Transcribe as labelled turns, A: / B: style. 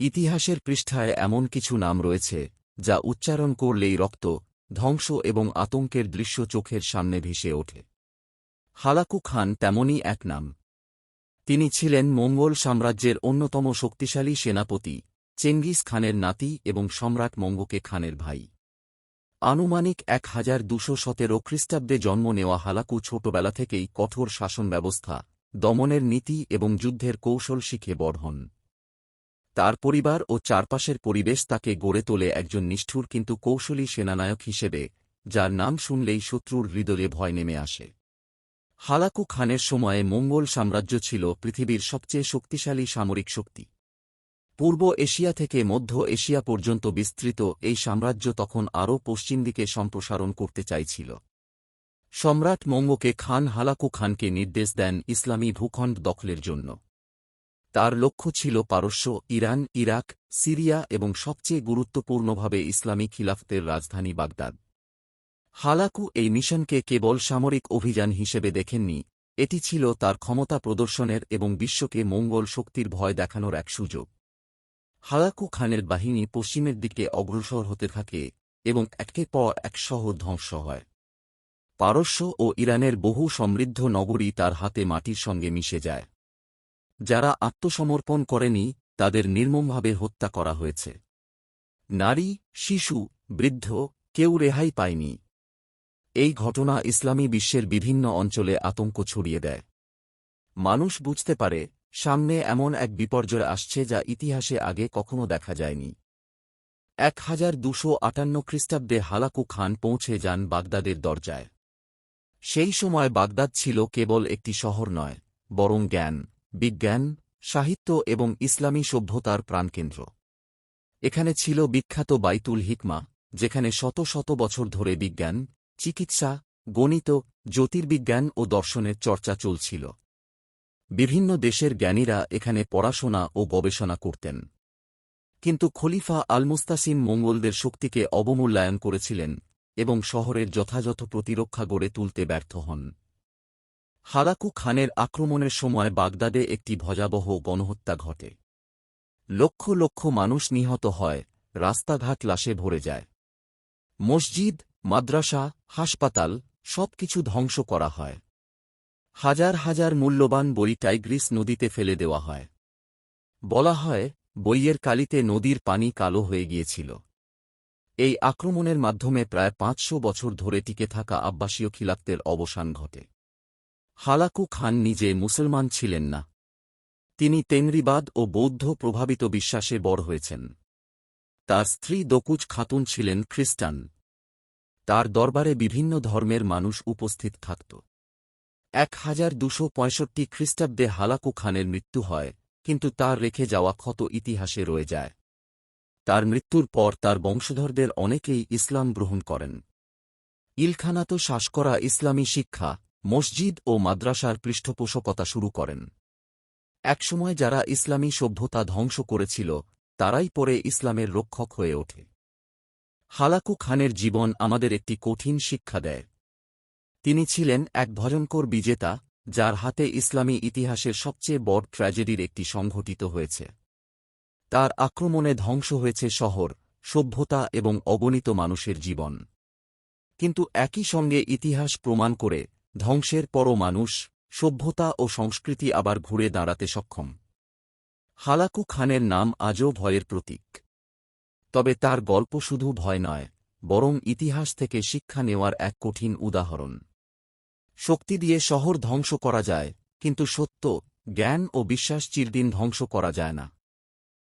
A: ইতিহাসের পৃষ্ঠায় এমন কিছু নাম রয়েছে, যা উচ্চারণ করলেই রক্ত, ধ্বংস এবং আতঙ্কের দৃশ্য চোখের সামনে ভেসে ওঠে। হালাকু খান তেমনই এক নাম। তিনি ছিলেন মঙ্গল সাম্রাজ্যের অন্যতম শক্তিশালী সেনাপতি, চেঙ্গিস খানের নাতি এবং সম্রাট মঙ্গকে খানের ভাই। আনুমানিক এক হাজার দুশো সতেরো খ্রিস্টাব্দে জন্ম নেওয়া হালাকু ছোটবেলা থেকেই কঠোর শাসন ব্যবস্থা, দমনের নীতি এবং যুদ্ধের কৌশল শিখে বড় হন। তার পরিবার ও চারপাশের পরিবেশ তাকে গড়ে তোলে একজন নিষ্ঠুর কিন্তু কৌশলী সেনানায়ক হিসেবে, যার নাম শুনলেই শত্রুর হৃদয়ে ভয় নেমে আসে। হালাকু খানের সময়ে মঙ্গল সাম্রাজ্য ছিল পৃথিবীর সবচেয়ে শক্তিশালী সামরিক শক্তি। পূর্ব এশিয়া থেকে মধ্য এশিয়া পর্যন্ত বিস্তৃত এই সাম্রাজ্য তখন আরও পশ্চিম দিকে সম্প্রসারণ করতে চাইছিল। সম্রাট মঙ্গকে খান হালাকু খানকে নির্দেশ দেন ইসলামী ভূখণ্ড দখলের জন্য। তার লক্ষ্য ছিল পারস্য, ইরান, ইরাক, সিরিয়া এবং সবচেয়ে গুরুত্বপূর্ণভাবে ইসলামী খিলাফতের রাজধানী বাগদাদ। হালাকু এই মিশনকে কেবল সামরিক অভিযান হিসেবে দেখেননি, এটি ছিল তার ক্ষমতা প্রদর্শনের এবং বিশ্বকে মঙ্গল শক্তির ভয় দেখানোর এক সুযোগ। হালাকু খানের বাহিনী পশ্চিমের দিকে অগ্রসর হতে থাকে এবং একের পর এক শহর ধ্বংস হয়। পারস্য ও ইরানের বহু সমৃদ্ধ নগরী তার হাতে মাটির সঙ্গে মিশে যায়। যারা আত্মসমর্পণ করেনি, তাদের নির্মমভাবে হত্যা করা হয়েছে। নারী, শিশু, বৃদ্ধ, কেউ রেহাই পায়নি। এই ঘটনা ইসলামী বিশ্বের বিভিন্ন অঞ্চলে আতঙ্ক ছড়িয়ে দেয়। মানুষ বুঝতে পারে, সামনে এমন এক বিপর্যয় আসছে যা ইতিহাসে আগে কখনো দেখা যায়নি। এক হাজার দুশো আটান্ন খ্রিস্টাব্দে হালাকু খান পৌঁছে যান বাগদাদের দরজায়। সেই সময় বাগদাদ ছিল কেবল একটি শহর নয়, বরং জ্ঞান। বিজ্ঞান, সাহিত্য এবং ইসলামী সভ্যতার প্রাণকেন্দ্র। এখানে ছিল বিখ্যাত বাইতুল হিকমা, যেখানে শত শত বছর ধরে বিজ্ঞান, চিকিৎসা, গণিত, জ্যোতির্বিজ্ঞান ও দর্শনের চর্চা চলছিল। বিভিন্ন দেশের জ্ঞানীরা এখানে পড়াশোনা ও গবেষণা করতেন। কিন্তু খলিফা আলমুস্তাসিম মঙ্গলদের শক্তিকে অবমূল্যায়ন করেছিলেন এবং শহরের যথাযথ প্রতিরক্ষা গড়ে তুলতে ব্যর্থ হন। হারাকু খানের আক্রমণের সময় বাগদাদে একটি ভয়াবহ গণহত্যা ঘটে। লক্ষ লক্ষ মানুষ নিহত হয়, রাস্তাঘাট লাশে ভরে যায়। মসজিদ, মাদ্রাসা, হাসপাতাল সবকিছু ধ্বংস করা হয়। হাজার হাজার মূল্যবান বই টাইগ্রিস নদীতে ফেলে দেওয়া হয়। বলা হয়, বইয়ের কালিতে নদীর পানি কালো হয়ে গিয়েছিল। এই আক্রমণের মাধ্যমে প্রায় পাঁচশো বছর ধরে টিকে থাকা আব্বাসীয় খিলাফতের অবসান ঘটে। হালাকু খান নিজে মুসলমান ছিলেন না। তিনি তেনরিবাদ ও বৌদ্ধ প্রভাবিত বিশ্বাসে বড় হয়েছেন। তার স্ত্রী দকুজ খাতুন ছিলেন খ্রিস্টান। তার দরবারে বিভিন্ন ধর্মের মানুষ উপস্থিত থাকত। এক হাজার দুশো পঁয়ষট্টি খ্রিস্টাব্দে হালাকু খানের মৃত্যু হয়, কিন্তু তার রেখে যাওয়া ক্ষত ইতিহাসে রয়ে যায়। তার মৃত্যুর পর তার বংশধরদের অনেকেই ইসলাম গ্রহণ করেন। ইলখানাতো শ্বাস করা ইসলামী শিক্ষা মসজিদ ও মাদ্রাসার পৃষ্ঠপোষকতা শুরু করেন। একসময় যারা ইসলামী সভ্যতা ধ্বংস করেছিল, তারাই পরে ইসলামের রক্ষক হয়ে ওঠে। হালাকু খানের জীবন আমাদের একটি কঠিন শিক্ষা দেয়। তিনি ছিলেন এক ভয়ঙ্কর বিজেতা, যার হাতে ইসলামী ইতিহাসের সবচেয়ে বড় ট্র্যাজেডির একটি সংঘটিত হয়েছে। তার আক্রমণে ধ্বংস হয়েছে শহর, সভ্যতা এবং অগণিত মানুষের জীবন। কিন্তু একই সঙ্গে ইতিহাস প্রমাণ করে ধ্বংসের পরও মানুষ, সভ্যতা ও সংস্কৃতি আবার ঘুরে দাঁড়াতে সক্ষম। হালাকু খানের নাম আজও ভয়ের প্রতীক। তবে তার গল্প শুধু ভয় নয়, বরং ইতিহাস থেকে শিক্ষা নেওয়ার এক কঠিন উদাহরণ। শক্তি দিয়ে শহর ধ্বংস করা যায়, কিন্তু সত্য, জ্ঞান ও বিশ্বাস চিরদিন ধ্বংস করা যায় না।